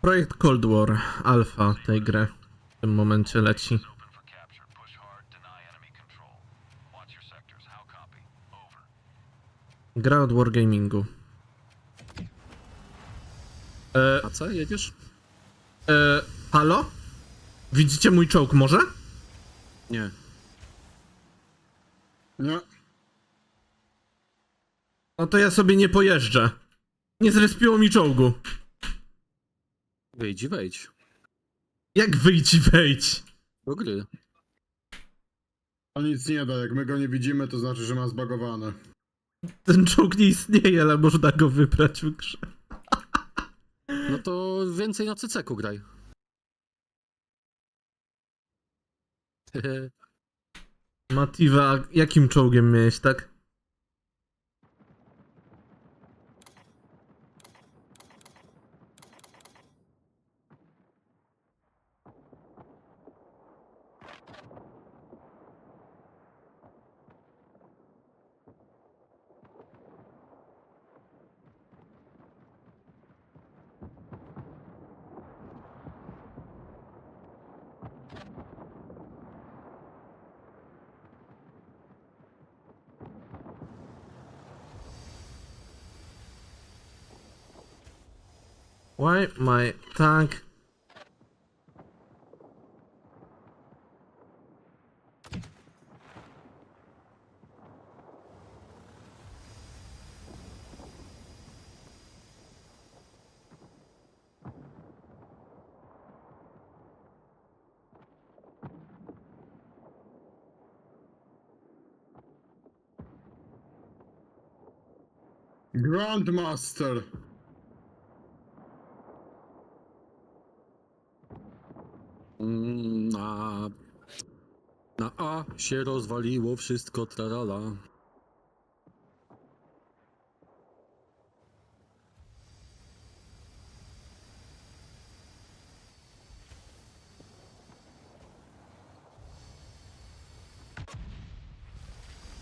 Projekt Cold War, alfa tej gry w tym momencie leci. Gra od Wargamingu. E, A co, jedziesz? e, halo? Widzicie mój czołg może? Nie. Nie. No to ja sobie nie pojeżdżę. Nie zrespiło mi czołgu. Wyjdź i wejdź. Jak wyjdź i wejdź? Do gry. To nic nie da, jak my go nie widzimy, to znaczy, że ma zbagowane. Ten czołg nie istnieje, ale można go wybrać w grze. No to więcej na CC-ku graj. Mativa, a jakim czołgiem miałeś, tak? Why my tank? Grandmaster! Na... Na A się rozwaliło wszystko, tralala.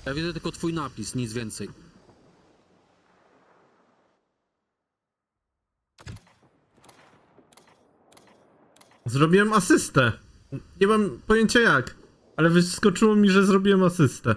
Ja widzę tylko twój napis, nic więcej. Zrobiłem asystę. Nie mam pojęcia jak, ale wyskoczyło mi, że zrobiłem asystę.